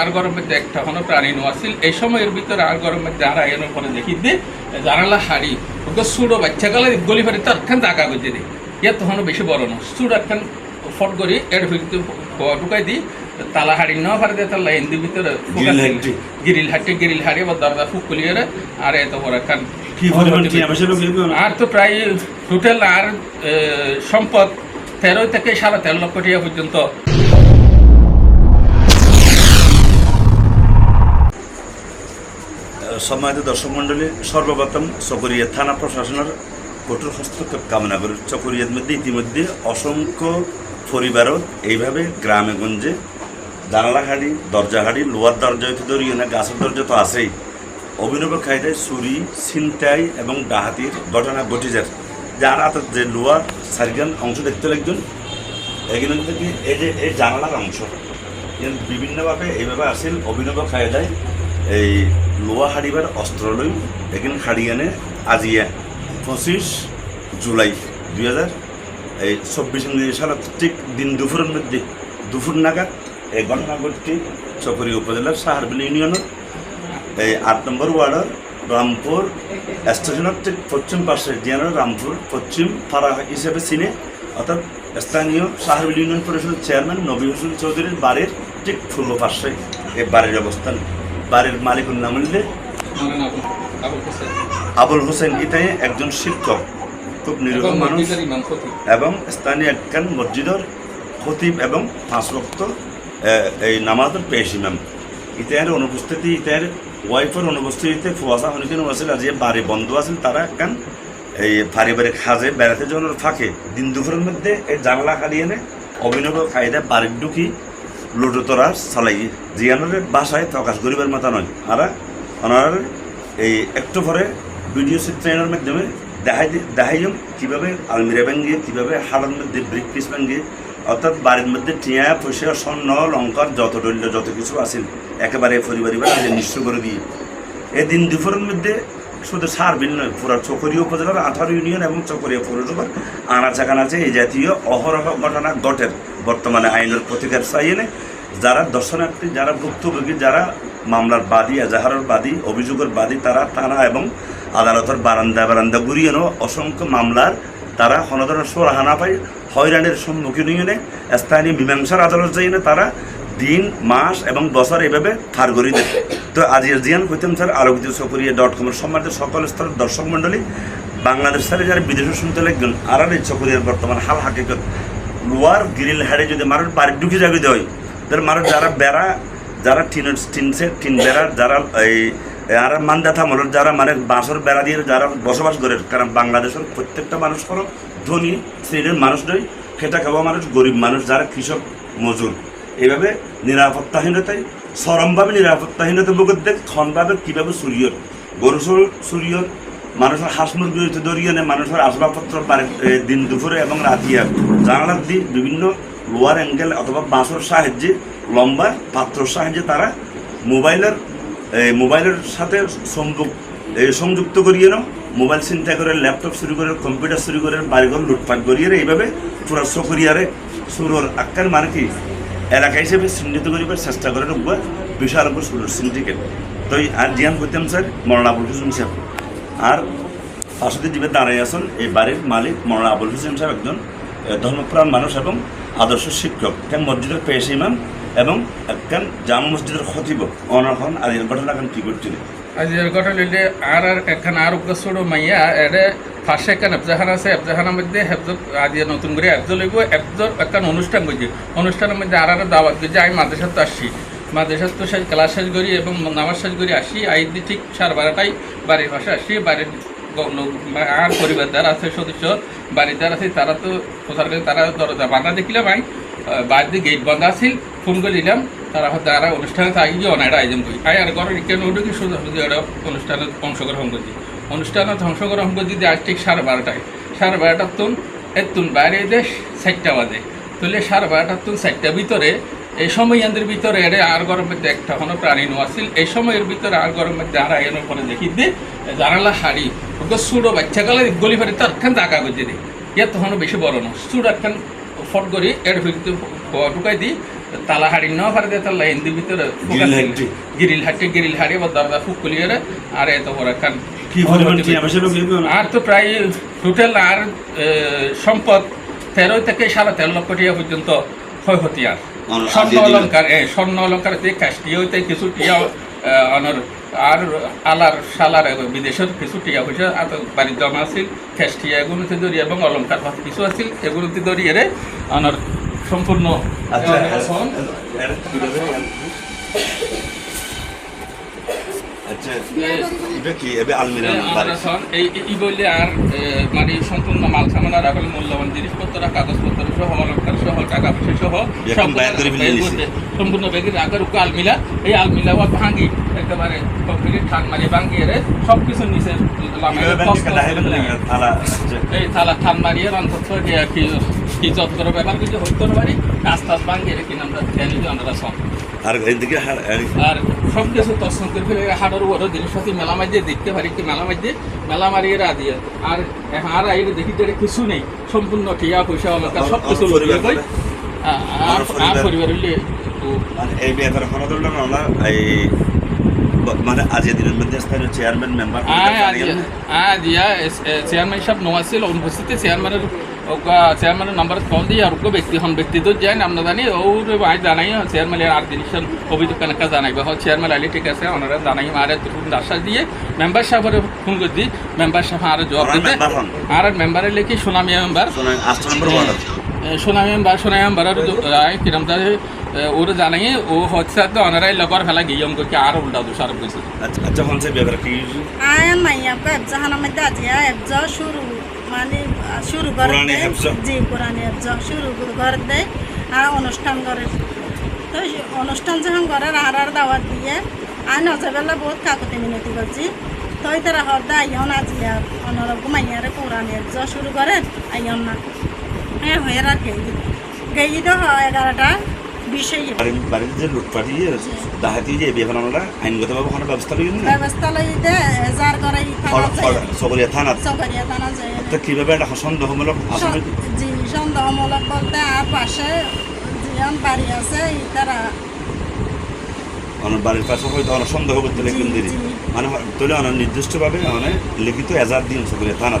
আর মধ্যে একটা হনো প্রাণী নোয়াছিল। এই সময়ের ভিতরে আর আইনের পরে দেখি দে জানালা হাড়ি ওকে সুড়ো বাচ্চা গলি ফেরে দে। ইয়া বেশি বড় না। সুড় একখান ফট করি এর ভিতরে ঢুকাই দি তালা হাড়ি পারে দিয়ে তালা ভিতরে গিরিল হাঁটি গিরিল হাড়ি বা দরজা ফুক আর এত বড় একখান? আর তো প্রায় টোটাল আর সম্পদ তেরো থেকে সাড়ে তেরো লক্ষ টাকা পর্যন্ত সম্মানিত দর্শক মণ্ডলী, সর্বপ্রথম চকরিয়া থানা প্রশাসনের কঠোর হস্তক্ষেপ কামনা করি চকরিয়ার মধ্যে ইতিমধ্যে অসংখ্য পরিবারও এইভাবে গ্রামে গঞ্জে জানালা হাড়ি দরজা হাড়ি লোয়ার দরজা হইতে ধরি না, গাছের দরজা তো আছেই। অভিনব খাইদায় চুরি ছিনতাই এবং ডাহাতির ঘটনা ঘটে যায়। যার হাতের যে লোয়ার সারিগান অংশ দেখতে লাগজন এগুলো থেকে এই যে এই জানালার অংশ বিভিন্নভাবে এইভাবে আসিল, অভিনব কায়দায় এই লোহা হাড়িবার অস্ত্র লই এখানে হাড়িয়ানে আজিয়া পঁচিশ জুলাই দুই হাজার এই চব্বিশ সালত ঠিক দিন দুপুরের মধ্যে দুপুর নাগাদ এই ঘটটি চকরি উপজেলার সাহারবিল ইউনিয়নের এই আট নম্বর ওয়ার্ডের রামপুর স্টেশনের ঠিক পশ্চিম পাশে জিয়ানোর রামপুর পশ্চিম পাড়া হিসেবে চিনে অর্থাৎ স্থানীয় সাহারবিল ইউনিয়ন পরিষদের চেয়ারম্যান নবী হোসেন চৌধুরীর বাড়ির ঠিক পূর্ব পাশে এই বাড়ির অবস্থান বাড়ির মালিকের নাম আবুল হোসেন ইতাই একজন শিক্ষক খুব নিরীহ মানুষ এবং স্থানীয় একখান মসজিদের খতিব এবং পাঁচ ভক্ত এই নামাজের পেশ ইমাম। ইতার অনুপস্থিতি ইতার ওয়াইফের অনুপস্থিতিতে ফুয়াশা হনিকেন আছিল আজি বাড়ি বন্ধ আছিল তারা একখান এই পারিবারিক সাজে বেড়াতে যাওয়ার ফাঁকে দিন দুপুরের মধ্যে এই জানলা কাটিয়ে এনে অভিনব কায়দা বাড়ির ঢুকি লুটো তোরা চালাই। জিয়ানোর বাসায় প্রকাশ করিবার মাথা নয়। আর ওনার এই একটু পরে ভিডিও চিত্রায়নের মাধ্যমে দেখাই দেখাই যাম কীভাবে আলমিরা ভেঙ্গিয়ে কীভাবে হাড়ের মধ্যে ব্রিক পিস ভেঙ্গিয়ে অর্থাৎ বাড়ির মধ্যে টিয়া, পয়সা, স্বর্ণ লঙ্কার যত দৈল্য যত কিছু আছিল একেবারে পরিবারিবার নিশ্চয় করে দিয়ে এই দিন দুপুরের মধ্যে শুধু সার বিল নয়, পুরো চকরিয়া উপজেলার আঠারো ইউনিয়ন এবং চকরিয়া পৌরসভার আনাচা কানাচে এই জাতীয় অহরহ ঘটনা ঘটের বর্তমানে আইনের প্রতিকার চাইনে যারা দর্শনার্থী, যারা ভুক্তভোগী, যারা মামলার বাদী, এজাহারের বাদী, অভিযোগের বাদী, তারা তারা এবং আদালতের বারান্দা বারান্দা ঘুরিয়েও অসংখ্য মামলার তারা কোনো ধরনের সোরাহা না পায়, হয়রানির সম্মুখীন হয়ে স্থানীয় মীমাংসার আদালত যাইনে তারা দিন, মাস এবং বছর এভাবে ফার করি দেয়। তো আজ জিয়ান হইতেন স্যার, আলোকিত চকরিয়া ডট কমের সম্মানিত সকল স্তরের দর্শক মণ্ডলী, বাংলাদেশ স্যারে, যারা বিদেশে শুনতে লাগবেন এই চকরিয়ার বর্তমান হাল হাকিকত। লোয়ার গ্রিল হাড়ে যদি মানুষ বাড়ি ঢুকে যাবে দেয় তাহলে মানুষ যারা বেড়া, যারা টিন সেট টিন বেড়ার যারা এই আর মান্দা থামলের যারা মানে বাঁশের বেড়া দিয়ে যারা বসবাস করে, কারণ বাংলাদেশের প্রত্যেকটা মানুষ হলো ধনী শ্রেণির মানুষ নয়, খেটা খাওয়া মানুষ, গরিব মানুষ, যারা কৃষক মজুর। এইভাবে নিরাপত্তাহীনতায়, চরমভাবে নিরাপত্তাহীনতা ভোগতে ক্ষণভাবে কীভাবে চুরিয়র গরু চুরিয়র মানুষের হাঁস মুরগি হইতে ধরিয়ে নে, মানুষের আসবাবপত্র দিন দুপুরে এবং রাতিয়া জানালার দিয়ে বিভিন্ন লোয়ার অ্যাঙ্গেল অথবা বাঁশের সাহায্যে, লম্বা পাত্রর সাহায্যে তারা মোবাইলের মোবাইলের সাথে সংযোগ সংযুক্ত করিয়ে নাও। মোবাইল চিন্তা করে, ল্যাপটপ শুরু করে, কম্পিউটার শুরু করে, বাড়িঘর লুটপাট করিয়ে এইভাবে পুরা চকরিয়ারে সুরর আক্কার মানে কি? এলাকা হিসেবে চিহ্নিত করিবার চেষ্টা করে ঢুকবা বিশাল সুরর সিন্ডিকেট তো আর জিয়ান করতাম স্যার মরনা আবুল হোসেন সাহেব। আর পাশে দিবে দাঁড়াই আছেন এই বাড়ির মালিক মরনা আবুল হোসেন সাহেব একজন ধর্মপ্রাণ মানুষ এবং আদর্শ শিক্ষক। একখান মসজিদের পেশ ইমাম এবং একখান জামা মসজিদের খতিব। অনখন আর এই ঘটনা, এখন কি করছিল আজির ঘটনা লইলে আর আর একখান আর ছোট মাইয়া এডে ফার্স্ট একখান এফজাহান আছে এফজাহানের মধ্যে হেফজ আজি নতুন করে এফজ লইব এফজর একখান অনুষ্ঠান করছি অনুষ্ঠানের মধ্যে আর আর দাওয়াত করছি আমি মাদ্রাসাত আসছি। মাদ্রাসাত তো শেষ ক্লাস শেষ করি এবং নামাজ শেষ করি আসি। আই দি ঠিক সাড়ে বারোটায় বাড়ির পাশে আসি। বাড়ির আর পরিবার যারা আছে, সদস্য বাড়ির যারা আছে, তারা তো প্রচার করে, তারা দরজা বাঁধা আই বাড়ির দিয়ে গেট বন্ধ আছিল ফোন করে দিলাম, তারা আর অনুষ্ঠানে থাকি, গিয়ে অনেকটা আয়োজন করি। আই আর ঘরের কেন উঠে কি শুধু শুধু এটা অনুষ্ঠানে অংশগ্রহণ করছি অনুষ্ঠানে অংশগ্রহণ করছি যে আজ ঠিক সাড়ে বারোটায়। সাড়ে বারোটার তুন এর তুন বাইরে দেশ, চারটা বাজে। তুলে সাড়ে বারোটার তুন চারটার ভিতরে এই সময় এদের ভিতরে এর আর গরমের মধ্যে একটা কোনো প্রাণী নোয়াছিল। এই সময়ের ভিতরে আর গরমের মধ্যে আর আইনের পরে দেখি দে জানালা হাড়ি ওকে সুড়ো বাচ্চা কালে গলি ফেরে তার খান দাগা করে দে ইয়া তখন বেশি বড় না সুড় একখান ফট করি এর ভিতরে ঢুকাই দিই তালা হাড়ি ন পারে দিয়ে তার লাইন ভিতরে গিরিল হাঁটি। গিরিল হাড়ি বা দরজা ফুকুলিয়ে আর এত বড় একখান? আর তো প্রায় টোটাল আর সম্পদ তেরো থেকে সাড়ে তেরো লক্ষ টাকা পর্যন্ত ক্ষয়ক্ষতি আর- স্বর্ণ অলঙ্কার স্বর্ণ অলঙ্কার দিয়ে কাশটি হইতে কিছু টিয়া অনর আর আলার সালার বিদেশের কিছু টিয়া পয়সা বাড়ির জমা আছিল ক্যাশ এগুলোতে ধরি এবং অলঙ্কার কিছু আছিল এগুলোতে ধরি এরে অনর সম্পূর্ণ আচ্ছা এ, এখন এটা কি দেবে? আচ্ছা এটা কি এবে আলমিরা বাড়ি আমরা সন এই এই- বললে আর মানে সম্পূর্ণ মাল সামান আর মূল্যবান জিনিসপত্র কাগজপত্র সহ অলঙ্কার সহ টাকা পয়সা সহ সম্পূর্ণ বাইর করে ফেলে বের দিছে। করতে, সম্পূর্ণ বেগের আকার উকা আলমিলা এই আলমিলা বা ভাঙি একেবারে কমপ্লিট ঠান মারি ভাঙিয়ে রে সব কিছু নিচে না করে এই থালা ঠান মারিয়ে যে কি কি যত্ন ব্যবহার কিছু হইতে পারি আস্তে আস্তে ভাঙিয়ে রেখে আমরা জানি যে আমরা সব আর এদিকে আর সব কিছু দর্শন করে ফেলে হাড়ের উপরও জিনিসপাতি মেলা মাঝে দেখতে পারি কি মেলা মাঝে মেলা মারিয়ে রা দিয়ে আর এখন আর আইরে দেখি যে কিছু নেই সম্পূর্ণ টিয়া পয়সা অলঙ্কার সব কিছু আমার পরিবার কই? আর পরিবার- এই ব্যাপারে আমরা এই ব- মানে আজকের দিনের স্থানীয় চেয়ারম্যান মেম্বার আজিয়া চেয়ারম্যান সাহেব নোয়াছিল অনুপস্থিতি চেয়ারম্যানের চেয়ারম্যানের নাম্বার কল দিয়ে আর ব্যক্তি হন ব্যক্তি তো যায় আমরা জানি ওর আজ জানাই চেয়ারম্যানের আর জিনিস অভিযোগ কেনাকা জানাইবে? হয় চেয়ারম্যান আইলে ঠিক আছে ওনারা জানাই আর তুমি আশ্বাস দিয়ে মেম্বার সাহেবের ফোন করে দিই মেম্বার সাহেব আর জবাব দিতে? আর মেম্বারের লেখি সোনামি মেম্বার সোনামি মেম্বার সোনামি মেম্বার কিরম ওর জানাই ও হচ্ছে তো ওনারাই লগর ফেলা গিয়ে কি আর উল্টা দুষার করেছে আচ্ছা আচ্ছা হচ্ছে ব্যাপারে কি? আয়ান মাইয়া কো এবজাহানা মধ্যে আজিয়া এবজ শুরু মানে শুরু করে পুরানি। হেফজ? জি পুরানি এবজ শুরু করে দেয় আর অনুষ্ঠান করে। তো অনুষ্ঠান যখন করে আর আর দাওয়াত দিয়ে আইন অজাবেলা বহুত কাকতি মিনতি করছি। তো এই তারা হরদা আইয়ন আজিয়া অনরব মাইয়ারে পুরানি এবজ শুরু করেন আইয়ন না। হ্যাঁ হয়ে আর গেই গেই তো হয় এগারোটা। বিশে বাড়ির বাড়িতে যে লুটপাটি ডাহাতি যে বিয়ে আমরা আইনগতভাবে কোনো ব্যবস্থা নিই না ব্যবস্থা লইতে যার করে থানা যায়। থানা চকরিয়া থানা যায়। তো কীভাবে একটা সন্দেহমূলক আসামি? জি সন্দেহমূলক বলতে আর পাশে জিয়ান বাড়ি আছে ই তারা আমার বাড়ির পাশে হয়তো অনেক সন্দেহ করতে লিখবেন দিদি মানে অনেক নির্দিষ্টভাবে মানে লিখিত এজার দিন সবরিয়া থানা